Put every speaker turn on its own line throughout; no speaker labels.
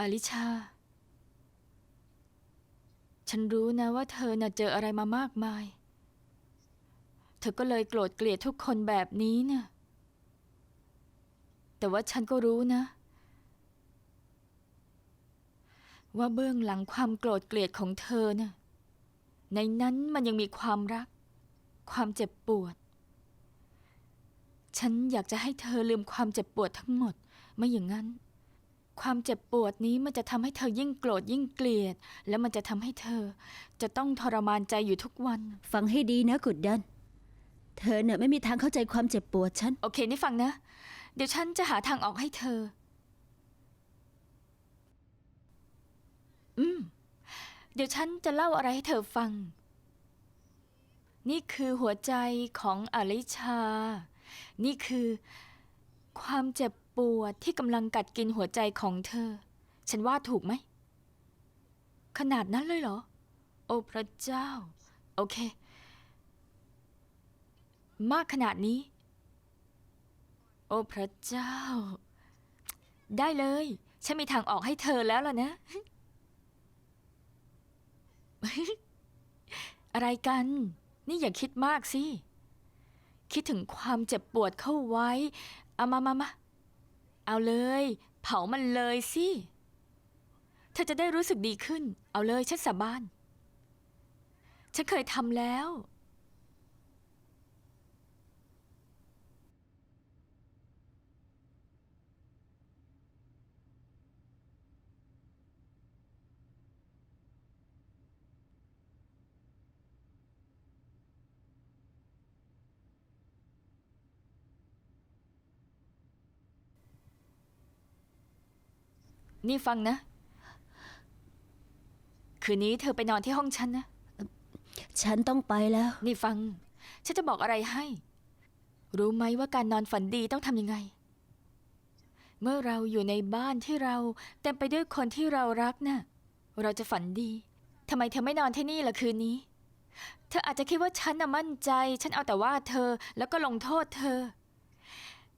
อลิชา ฉันรู้นะว่าเธอน่ะเจออะไรมามากมาย เธอก็เลยโกรธเกลียดทุกคนแบบนี้น่ะ แต่ว่าฉันก็รู้นะ ว่าเบื้องหลังความโกรธเกลียดของเธอน่ะ ในนั้นมันยังมีความรัก ความเจ็บปวด ฉันอยากจะให้เธอลืมความเจ็บปวดทั้งหมด ไม่อย่างนั้น ความเจ็บปวดนี้มันจะทำให้เธอยิ่งโกรธยิ่งเกลียด แล้วมันจะทำให้เธอ จะต้องทรมานใจอยู่ทุกวัน
ฟังให้ดีนะกุดดัน เธอเนี่ยไม่มีทางเข้าใจความเจ็บปวดฉัน
โอเคนี่ฟังนะ เดี๋ยวฉันจะหาทางออกให้เธอ อืม เดี๋ยวฉันจะเล่าอะไรให้เธอฟัง นี่คือหัวใจของอลิชา นี่คือความเจ็บ ปวดที่กำลังกัดกินหัวใจของเธอ ฉันว่าถูกไหม ขนาดนั้นเลยเหรอ โอ้พระเจ้า โอเค มากขนาดนี้ โอ้พระเจ้า ได้เลย ฉันมีทางออกให้เธอแล้วล่ะนะ อะไรกัน นี่อย่าคิดมากสิ คิดถึงความเจ็บปวดเข้าไว้ เอามามามา เอาเลย เผามันเลยสิ เธอจะได้รู้สึกดีขึ้น เอาเลยฉันสาบาน ฉันเคยทำแล้ว นี่ฟังนะ คืนนี้เธอไปนอนที่ห้องฉันนะ
ฉันต้องไปแล้ว
นี่ฟัง ฉันจะบอกอะไรให้ รู้ไหมว่าการนอนฝันดีต้องทำยังไง เมื่อเราอยู่ในบ้านที่เราเต็มไปด้วยคนที่เรารักน่ะ เราจะฝันดี ทำไมเธอไม่นอนที่นี่ล่ะคืนนี้ เธออาจจะคิดว่าฉันน่ะมั่นใจ ฉันเอาแต่ว่าเธอแล้วก็ลงโทษเธอ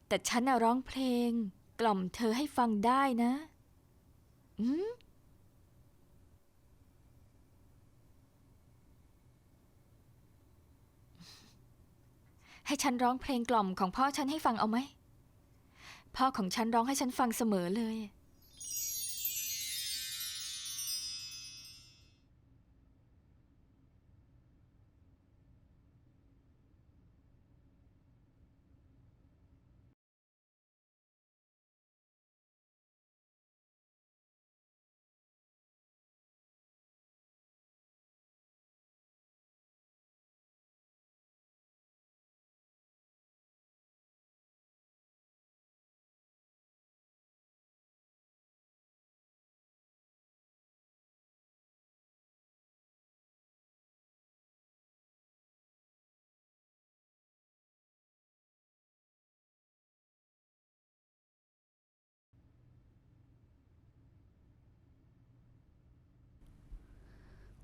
แต่ฉันน่ะร้องเพลง กล่อมเธอให้ฟังได้นะ อืมให้ฉันร้องเพลงกล่อมของพ่อฉันให้ฟังเอาไหม พ่อของฉันร้องให้ฉันฟังเสมอเลย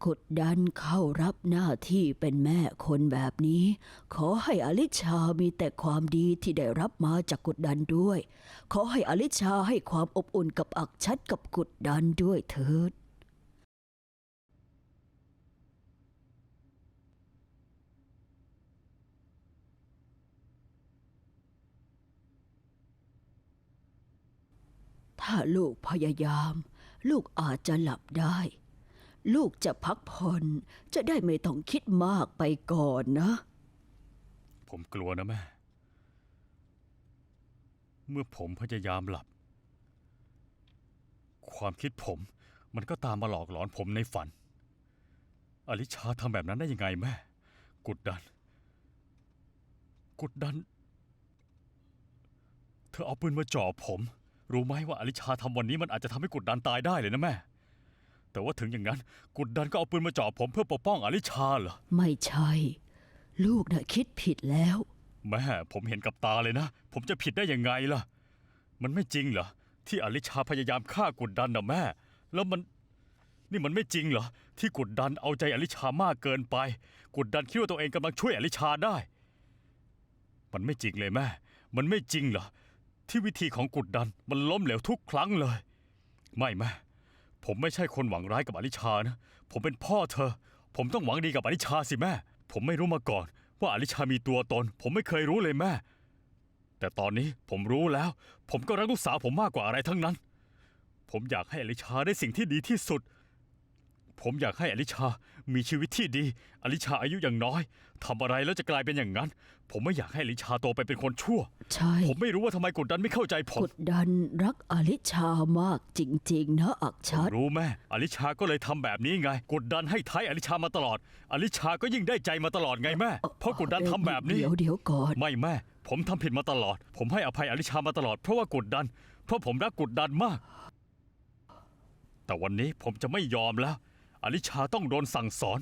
กดดันเข้ารับหน้าที่เป็นแม่คนแบบนี้ ขอให้อลิชามีแต่ความดีที่ได้รับมาจากกดดันด้วย ขอให้อลิชาให้ความอบอุ่นกับอักชัดกับกดดันด้วยเถิดถ้าลูกพยายาม ลูกอาจจะหลับได้ ลูกจะพักผ่อนจะได้ไม่ต้องคิดมากไปก่อนนะ
ผมกลัวนะแม่ เมื่อผมพยายามหลับ ความคิดผมมันก็ตามมาหลอกหลอนผมในฝัน อลิชาทำแบบนั้นได้ยังไงแม่ กดดัน กดดัน เธอเอาปืนมาจ่อผม รู้ไหมว่าอลิชาทำวันนี้มันอาจจะทำให้กดดันตายได้เลยนะแม่ แต่ว่าถึงอย่างนั้นกดดันก็เอาปืนมาจ่อผมเพื่อปกป้องอลิชาเหรอ
ไม่ใช่ ลูกน่ะคิดผิดแล้ว
แม่ผมเห็นกับตาเลยนะ ผมจะผิดได้ยังไงล่ะ มันไม่จริงเหรอ ที่อลิชาพยายามฆ่ากดดันนะแม่ แล้วมัน นี่มันไม่จริงเหรอ ที่กดดันเอาใจอลิชามากเกินไปกดดันคิดว่าตัวเองกำลังช่วยอลิชาได้ มันไม่จริงเลยแม่ มันไม่จริงเหรอที่วิธีของกดดันมันล้มเหลวทุกครั้งเลย ไม่แม่ ผมไม่ใช่คนหวังร้ายกับอลิชานะ ผมเป็นพ่อเธอ ผมต้องหวังดีกับอลิชาสิแม่ ผมไม่รู้มาก่อน ว่าอลิชามีตัวตน ผมไม่เคยรู้เลยแม่ แต่ตอนนี้ผมรู้แล้ว ผมก็รักลูกสาวผมมากกว่าอะไรทั้งนั้น ผมอยากให้อลิชาได้สิ่งที่ดีที่สุด ผมอยากให้อลิชา มีชีวิตที่ดี อลิชาอายุยังน้อยทำอะไรแล้วจะกลายเป็นอย่างนั้น ผมไม่อยากให้อลิชาโตไปเป็นคนชั่ว
ใช่
ผมไม่รู้ว่าทำไมกดดันไม่เข้าใจผม
กดดันรักอลิชามากจริง ๆ นะอัก
ผม
ชัด
รู้แม่อลิชาก็เลยทำแบบนี้ไง กดดันให้ท้ายอลิชามาตลอด อลิชาก็ยิ่งได้ใจมาตลอดไงแม่ เพราะกดดันทำแบบนี้
เดี๋ยวเดี๋ยวก่อน
ไม่แม่ ผมทำผิดมาตลอด ผมให้อภัยอลิชามาตลอดเพราะว่ากดดัน เพราะผมรักกดดันมาก แต่วันนี้ผมจะไม่ยอมแล้ว อลิชาต้องโดนสั่งสอน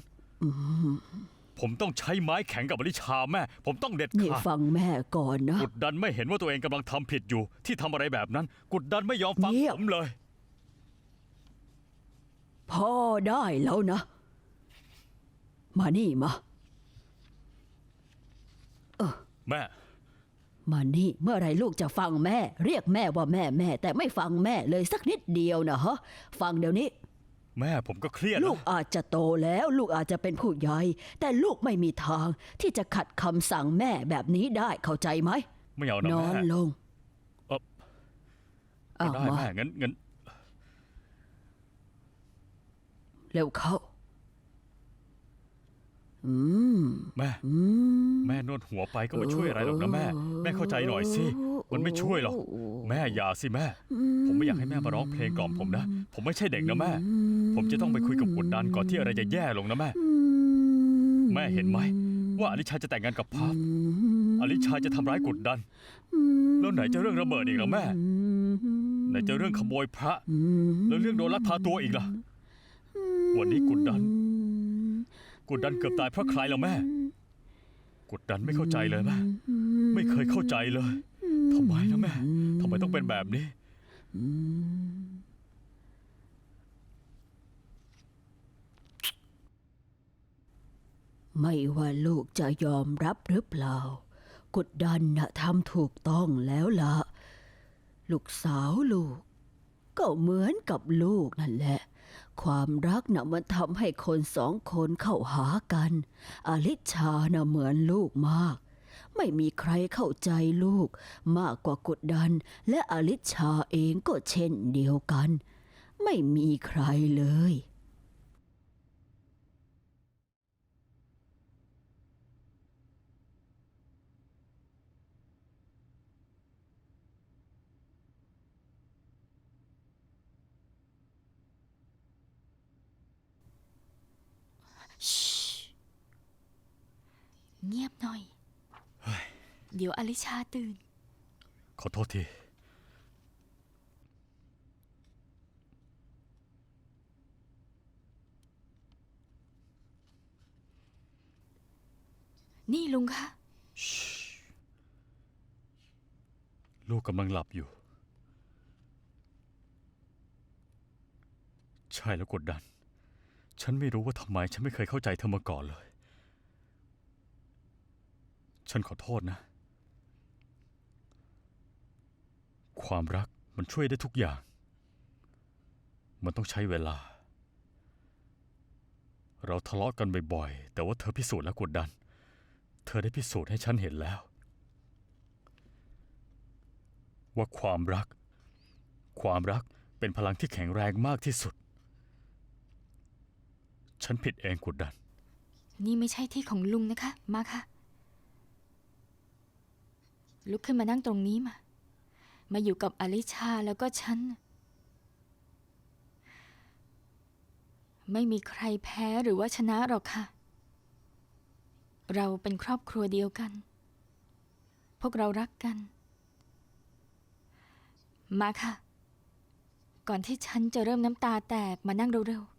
ผมต้องใช้ไม้แข็งกับอลิชาแม่ ผมต้องเด็ด
นี่
ขาด
ฟังแม่ก่อนนะ
กดดันไม่เห็นว่าตัวเองกำลังทำผิดอยู่ ที่ทำอะไรแบบนั้น กดดันไม่ยอมฟัง
เงียบ
ผมเลย
พ่อได้แล้วนะ มานี่มา
แม่
มานี่ เมื่อไหรลูกจะฟังแม่ เรียกแม่ว่าแม่แม่ แต่ไม่ฟังแม่เลยสักนิดเดียวนะฮะ ฟังเดี๋ยวนี้
แม่ผมก็เครียด
ลูก
นะ
อาจจะโตแล้วลูกอาจจะเป็นผู้ใหญ่ แต่ลูกไม่มีทางที่จะขัดคำสั่งแม่แบบนี้ได้เข้าใจไหม
ไม่เอานะ
นอ
แม่
นลง
เอ่อ
อ้าว
ได้
มา
แม่งั้นงั้น
เร็วเข้าอืม
แม่
อืม
แม่นวดหัวไปก็ไม่ช่วยอะไรหรอกนะแม่ แม่เข้าใจหน่อยสิ มันไม่ช่วยหรอก แม่อย่าสิแม่ ผมไม่อยากให้แม่มาร้องเพลงกล่อมผมนะ ผมไม่ใช่เด็กนะแม่ ผมจะต้องไปคุยกับกดดันก่อนที่อะไรจะแย่ลงนะแม่ แม่เห็นไหม ว่าอลิชาจะแต่งงานกับพาร์ทอลิชาจะทำร้ายกดดัน แล้วไหนจะเรื่องระเบิดอีกล่ะแม่ ไหนจะเรื่องขโมยพระ แล้วเรื่องโดนลักพาตัวอีกล่ะ วันนี้กดดัน กดดันเกือบตายเพราะใครล่ะแม่ กดดันไม่เข้าใจเลยแม่ ไม่เคยเข้าใจเลยทำไมนะแม่ทำไมต้องเป็นแบบนี้
ไม่ว่าลูกจะยอมรับหรือเปล่า กดดันนะทำถูกต้องแล้วละลูกสาวลูก ก็เหมือนกับลูกนั่นแหละ ความรักนะ่ะมันทำให้คนสองคนเข้าหากัน อลิชานะ่ะเหมือนลูกมาก ไม่มีใครเข้าใจลูก มากกว่ากดดัน และอลิชาเองก็เช่นเดียวกัน ไม่มีใครเลย
เงียบหน่อย เดี๋ยวอลิชาตื่น
ขอโทษที
นี่ลุงคะ
ลูกกำลังหลับอยู่ ใช่แล้วกดดัน ฉันไม่รู้ว่าทำไมฉันไม่เคยเข้าใจเธอมาก่อนเลย ฉันขอโทษนะ ความรักมันช่วยได้ทุกอย่าง มันต้องใช้เวลา เราทะเลาะกันบ่อยๆ แต่ว่าเธอพิสูจน์แล้วกดดัน เธอได้พิสูจน์ให้ฉันเห็นแล้ว ว่าความรัก ความรักเป็นพลังที่แข็งแรงมากที่สุด ฉันผิดเองกดดัน
นี่ไม่ใช่ที่ของลุงนะคะ มาค่ะ ลุกขึ้นมานั่งตรงนี้มา มาอยู่กับอลิชาแล้วก็ฉัน ไม่มีใครแพ้หรือว่าชนะหรอกค่ะ เราเป็นครอบครัวเดียวกัน พวกเรารักกัน มาค่ะ ก่อนที่ฉันจะเริ่มน้ำตาแตกมานั่งเร็วๆ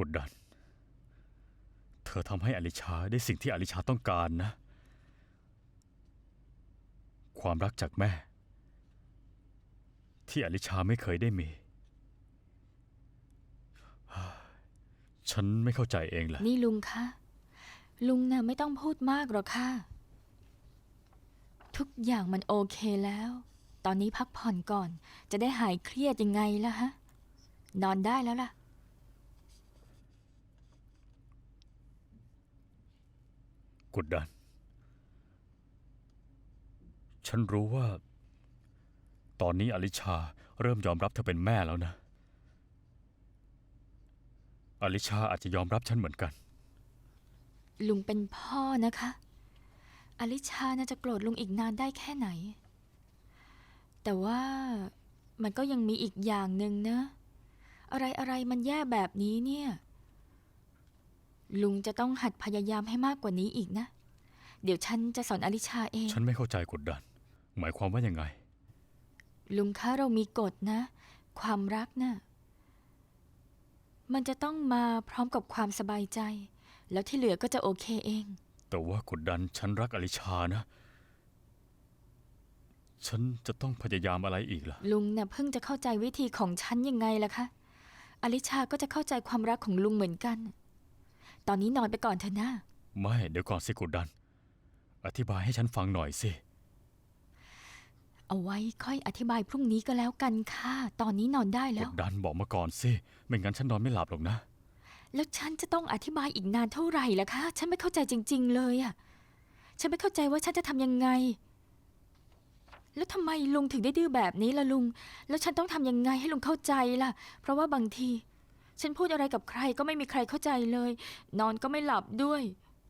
กดดัน เธอทำให้อลิชาได้สิ่งที่อลิชาต้องการนะ ความรักจากแม่ ที่อลิชาไม่เคยได้มี ฉันไม่เข้าใจเองแหละ
นี่ลุงคะลุงน่ะไม่ต้องพูดมากหรอกค่ะ ทุกอย่างมันโอเคแล้ว ตอนนี้พักผ่อนก่อน จะได้หายเครียดยังไงล่ะฮะ นอนได้แล้วล่ะ
กดดัน ฉันรู้ว่า ตอนนี้อลิชาเริ่มยอมรับเธอเป็นแม่แล้วนะ อลิชาอาจจะยอมรับฉันเหมือนกัน
ลุงเป็นพ่อนะคะ อลิชาน่าจะโกรธลุงอีกนานได้แค่ไหน แต่ว่ามันก็ยังมีอีกอย่างหนึ่งนะ อะไรอะไรมันแย่แบบนี้เนี่ย ลุงจะต้องหัดพยายามให้มากกว่านี้อีกนะ เดี๋ยวฉันจะสอนอลิชาเอง
ฉันไม่เข้าใจกดดัน หมายความว่ายังไง
ลุงคะเรามีกฎนะ ความรักนะ่ะมันจะต้องมาพร้อมกับความสบายใจ แล้วที่เหลือก็จะโอเคเอง
แต่ว่ากดดันฉันรักอลิชานะ ฉันจะต้องพยายามอะไรอีกล่ะ
ลุงน่ะเพิ่งจะเข้าใจวิธีของฉันยังไงล่ะคะ อลิชาก็จะเข้าใจความรักของลุงเหมือนกัน ตอนนี้นอนไปก่อนเถอะนะ
ไม่เดี๋ยวก่อนสิกดดัน อธิบายให้ฉันฟังหน่อยสิ
เอาไว้ค่อยอธิบายพรุ่งนี้ก็แล้วกันค่ะ ตอนนี้นอนได้
ก
แล้ว
ดดันบอกมาก่อนสิ ไม่งั้นฉันนอนไม่หลับหรอกนะ
แล้วฉันจะต้องอธิบายอีกนานเท่าไหร่ล่ะคะ ฉันไม่เข้าใจจริง ๆ เลยอะฉันไม่เข้าใจว่าฉันจะทำยังไง แล้วทำไมลุงถึงได้ดื้อแบบนี้ล่ะลุง แล้วฉันต้องทำยังไงให้ลุงเข้าใจล่ะ เพราะว่าบางที ฉันพูดอะไรกับใครก็ไม่มีใครเข้าใจเลย นอนก็ไม่หลับด้วย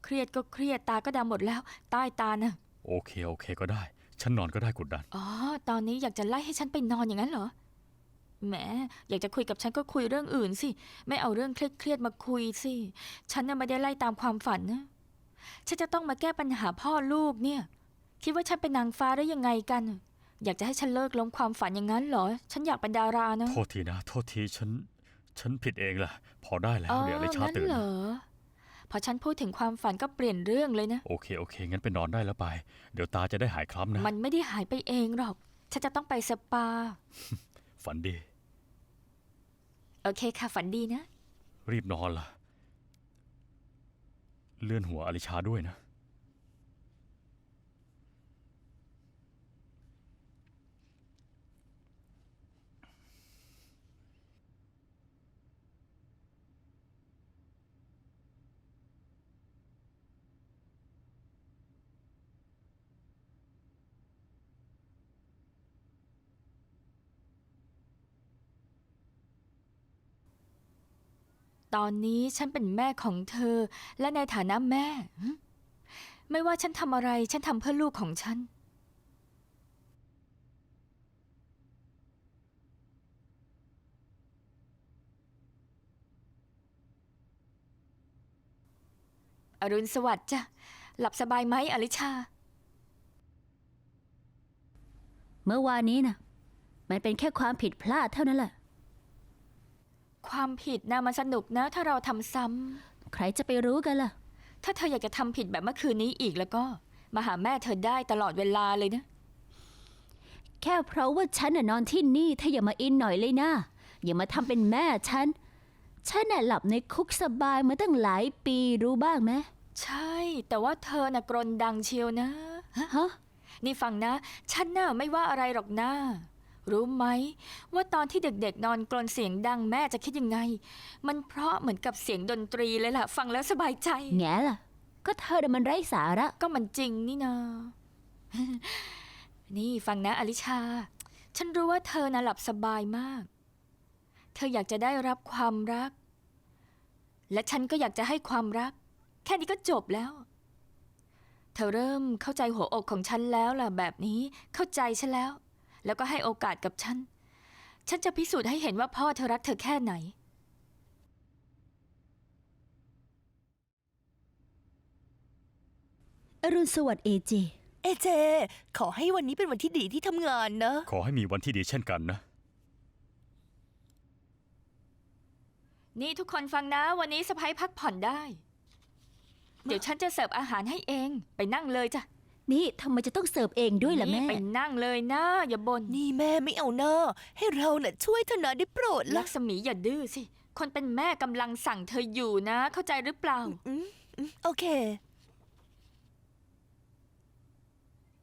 เครียดก็เครียดตาก็ดำหมดแล้ว ใต้ตาน่ะ
โอเคโอเคก็ได้ ฉันนอนก็ได้กดดัน
อ๋อ ตอนนี้อยากจะไล่ให้ฉันไปนอนอย่างนั้นเหรอ แหม อยากจะคุยกับฉันก็คุยเรื่องอื่นสิ ไม่เอาเรื่องเครียดๆมาคุยสิ ฉันน่ะไม่ได้ไล่ตามความฝันนะ ฉันจะต้องมาแก้ปัญหาพ่อลูกเนี่ย คิดว่าฉันเป็นนางฟ้าได้ยังไงกัน อยากจะให้ฉันเลิกล้มความฝันอย่างนั้นเหรอ ฉันอยากเป็นดารานะ
โทษทีนะ โทษทีฉัน ฉันผิดเองล่ะพอได้แล้ว
อ๋อ
เดี๋ยวอลิชา
งั้น
ตื่น
เหรอ พอฉันพูดถึงความฝันก็เปลี่ยนเรื่องเลยนะ
โอเคโอเค งั้นไปนอนได้แล้วไป เดี๋ยวตาจะได้หายคล้ำนะ
มันไม่ได้หายไปเองหรอก ฉันจะต้องไปสปา
ฝันดี
โอเคค่ะฝันดีนะ
รีบนอนล่ะ เลื่อนหัวอลิชาด้วยนะ
ตอนนี้ฉันเป็นแม่ของเธอ และในฐานะแม่ ไม่ว่าฉันทำอะไรฉันทำเพื่อลูกของฉัน อรุณสวัสดิ์จ้ะ หลับสบายไหมอลิชา
เมื่อวานนี้นะมันเป็นแค่ความผิดพลาดเท่านั้นแหละ
ความผิดนะมันสนุกนะ ถ้าเราทำซ้ำ
ใครจะไปรู้กันล่ะ
ถ้าเธออยากจะทำผิดแบบเมื่อคืนนี้อีกแล้วก็ มาหาแม่เธอได้ตลอดเวลาเลยนะ
แค่เพราะว่าฉันน่ะนอนที่นี่เธออย่ามาอินหน่อยเลยนะ อย่ามาทำเป็นแม่ฉัน ฉันน่ะหลับในคุกสบายมาตั้งหลายปีรู้บ้างไหม
ใช่ แต่ว่าเธอน่ะกรนดังเชียวนะ
ฮะ
นี่ฟังนะ ฉันน่ะไม่ว่าอะไรหรอกนะ รู้ไหม ว่าตอนที่เด็กๆ นอนกรนเสียงดังแม่จะคิดยังไง มันเพราะเหมือนกับเสียงดนตรีเลยล่ะ ฟังแล้วสบายใจ
แง่ล่ะ ก็เธอน่ะมันไร้สาระ
ก็มันจริงนี่นา นี่ฟังนะอลิชา ฉันรู้ว่าเธอน่ะหลับสบายมาก เธออยากจะได้รับความรัก และฉันก็อยากจะให้ความรัก แค่นี้ก็จบแล้ว เธอเริ่มเข้าใจหัวอกของฉันแล้วล่ะแบบนี้เข้าใจฉันแล้ว แล้วก็ให้โอกาสกับฉัน ฉันจะพิสูจน์ให้เห็นว่าพ่อเธอรักเธอแค่ไหน
อรุณสวัสดิ์เอเจ
เอเจ ขอให้วันนี้เป็นวันที่ดีที่ทำงานนะ
ขอให้มีวันที่ดีเช่นกันนะ
นี่ทุกคนฟังนะ วันนี้สะพ้ายพักผ่อนได้ เดี๋ยวฉันจะเสิร์ฟอาหารให้เอง ไปนั่งเลยจ้ะ
นี่ทำไมจะต้องเสิร์ฟเองด้วยล่ะ
นี่
แม่
ไปนั่งเลยนะ อย่าบน่น
นี่แม่ไม่เอาหน้าให้เราน่ะช่วยเธอหน่อยได้โปรด
ลั
ละ
กษมีอย่าดื้อสิ คนเป็นแม่กำลังสั่งเธออยู่นะ เข้าใจหรือเปล่า
อืมอืมโอเค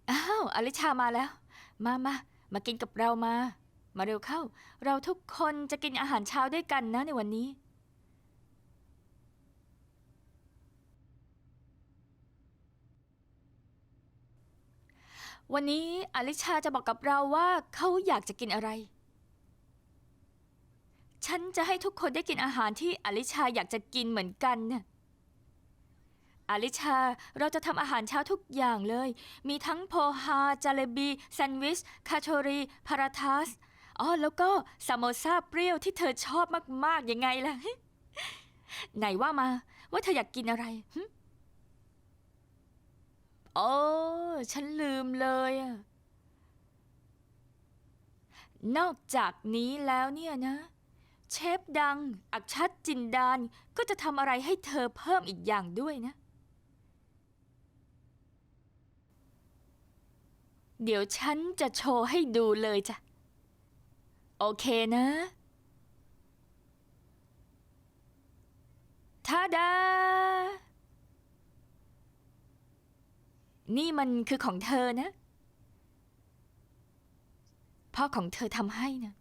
อ้าวอลิชามาแล้ว มามามากินกับเรามา มาเร็วเข้า เราทุกคนจะกินอาหารเช้าด้วยกันนะในวันนี้ วันนี้อลิชาจะบอกกับเราว่าเขาอยากจะกินอะไร ฉันจะให้ทุกคนได้กินอาหารที่อลิชาอยากจะกินเหมือนกันน่ะอลิชาเราจะทำอาหารเช้าทุกอย่างเลย มีทั้งโพฮาจาเลบีแซนด์วิช คาโชรีพาราทัสอ๋อแล้วก็ซามโมซาเปรี้ยวที่เธอชอบมาก ๆ ยังไงล่ะ ไหนว่ามาว่าเธออยากกินอะไรหึ โอ้ฉันลืมเลยอะนอกจากนี้แล้วเนี่ยนะ เชฟดัง อักชัดจินดานก็จะทำอะไรให้เธอเพิ่มอีกอย่างด้วยนะ เดี๋ยวฉันจะโชว์ให้ดูเลยจ้ะ โอเคนะทาดา นี่มันคือของเธอนะ พ่อของเธอทำให้นะ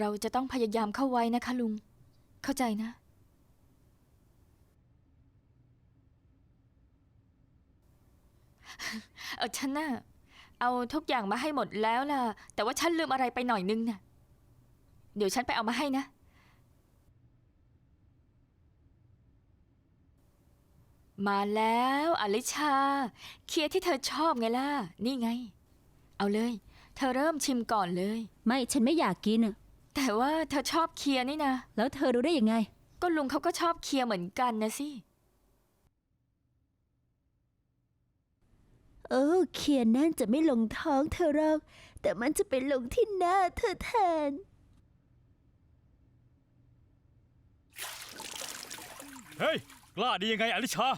เราจะต้องพยายามเข้าไว้นะคะลุง เข้าใจนะ เออฉันน่ะ เอาทุกอย่างมาให้หมดแล้วล่ะ แต่ว่าฉันลืมอะไรไปหน่อยนึงน่ะ เดี๋ยวฉันไปเอามาให้นะ มาแล้วอลิชา เคียร์ที่เธอชอบไงล่ะ นี่ไง เอาเลย เธอเริ่มชิมก่อนเลย
ไม่ฉันไม่อยากกินอะ
แต่ว่าเธอชอบเคียร์นี่นะ
แล้วเธอรู้ได้ยังไง
ก็ลุงเขาก็ชอบเคียร์เหมือนกันนะสิ
เออเขียนนั่นจะไม่ลงท้องเธอหรอก แต่มันจะไปลงที่หน้าเธอแทน
เฮ้ย กล้าดียังไงอลิชา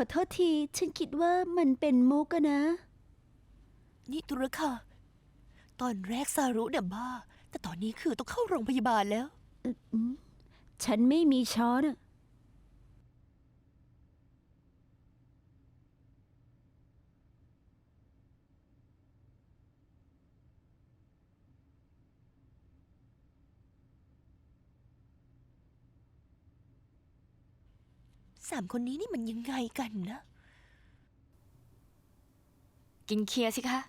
อคือขอโทษที ฉันคิดว่ามันเป็นมุกอะนะ
นี่ตุรค่ะ ตอนแรกซารุเนี่ยบ้า แต่ตอนนี้คือต้องเข้าโรงพยาบาลแล้ว
ฉันไม่มีช้อนอะ
สามคนนี้นี่มันยังไงกันนะ
กินเคียร์สิคะ